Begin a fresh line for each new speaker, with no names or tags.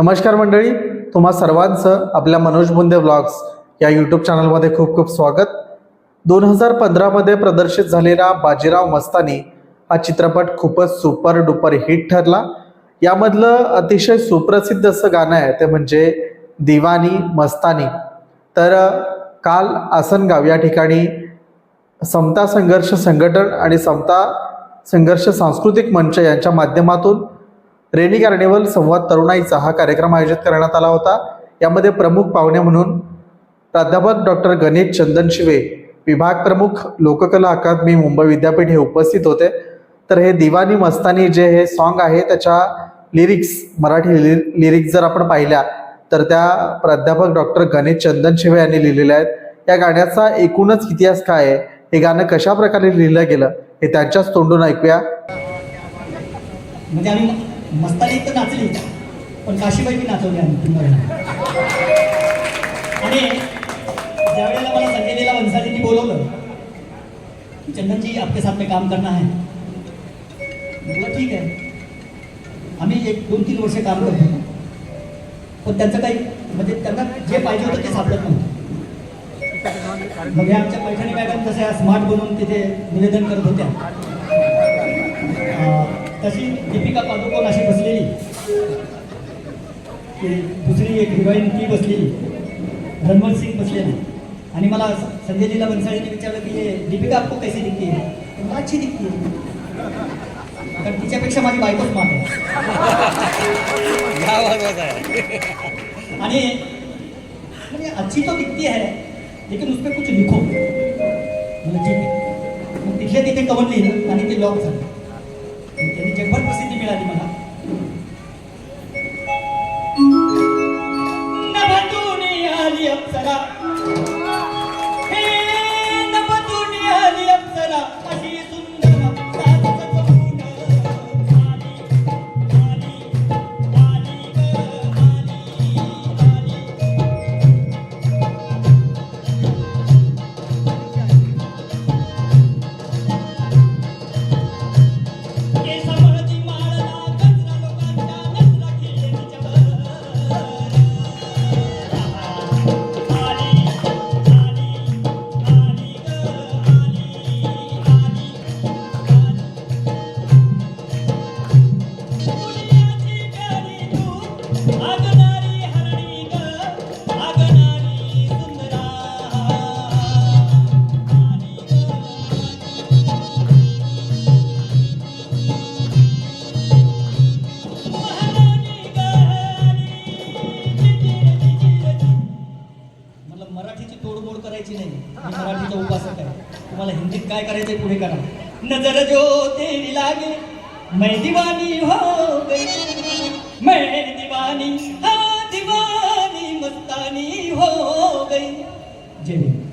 नमस्कार मंडळी तुम्हा सर्वांचं आपल्या मनोज बुंदे ब्लॉग्स या यूट्यूब चॅनलमध्ये खूप खूप स्वागत. दोन हजार पंधरामध्ये प्रदर्शित झालेला बाजीराव मस्तानी हा चित्रपट खूपच सुपर डुपर हिट ठरला. यामधलं अतिशय सुप्रसिद्ध असं गाणं आहे ते म्हणजे दिवानी मस्तानी. तर काल आसनगाव या ठिकाणी समता संघर्ष संघटन आणि समता संघर्ष सांस्कृतिक मंच यांच्या माध्यमातून रेनी कार्निवल संवाद तरुणाईचा हा कार्यक्रम आयोजित करण्यात आला होता. यामध्ये प्रमुख पाहुणे म्हणून प्राध्यापक डॉक्टर गणेश चंदन शिवे विभाग प्रमुख लोककला अकादमी मुंबई विद्यापीठ हे उपस्थित होते. तर हे दिवानी मस्तानी जे हे सॉन्ग आहे त्याच्या लिरिक्स मराठी लिरिक्स जर आपण पाहिल्या तर त्या प्राध्यापक डॉक्टर गणेश चंदन शिवे यांनी लिहिलेल्या आहेत. या गाण्याचा एकूणच इतिहास काय आहे? हे गाणं कशा प्रकारे लिहिलं गेलं? हे त्यांच्याच तोंडून ऐकूया.
म्हणजे आम्ही मस्तानी तर नाचली. पण काशीबाई मी नाचवली आम्ही तुम्हाला आणि ज्यावेळेला मला संजय लीला वंसालींनी बोलवलं की चंदनजी आपके साथ में काम करना है. म्हटलं ठीक आहे. आम्ही एक दोन तीन वर्ष काम करतो. पण त्यांचं काही म्हणजे त्यांना जे पाहिजे होतं ते सापडत नव्हतं. मग हे आमच्या पैठणी मॅडम जशा स्मार्ट बनवून तिथे निवेदन करत होत्या. तशी दीपिका पादुकोण अशी बसलेली. दुसरी एक हिरोईन ती बसलेली. रणवंत सिंग बसलेली. आणि मला संजय लीला बन्साळीने विचारलं की दीपिका आपको कैसी दिखती है? तर मला अच्छी दिखती है. कारण तिच्यापेक्षा माझी बायको स्मार्ट आहे. आणि म्हणजे अच्छी तो दिखती है लेकिन उस पर कुछ लिखो. म्हणजे तिथल्या तिथे कवर लिहिलं आणि ते लॉक झालं. त्यांनी जगभर प्रसिद्धी मिळाली मला. आली अप्सरा. तोडमोड नाही. मी मराठीचा उपासक आहे. तुम्हाला हिंदीत काय करायचंय पुढे करा. नजर जो तेरी लागे मैं दिवानी हो गई. मैं दिवानी हा दिवानी मस्तानी हो गई. जय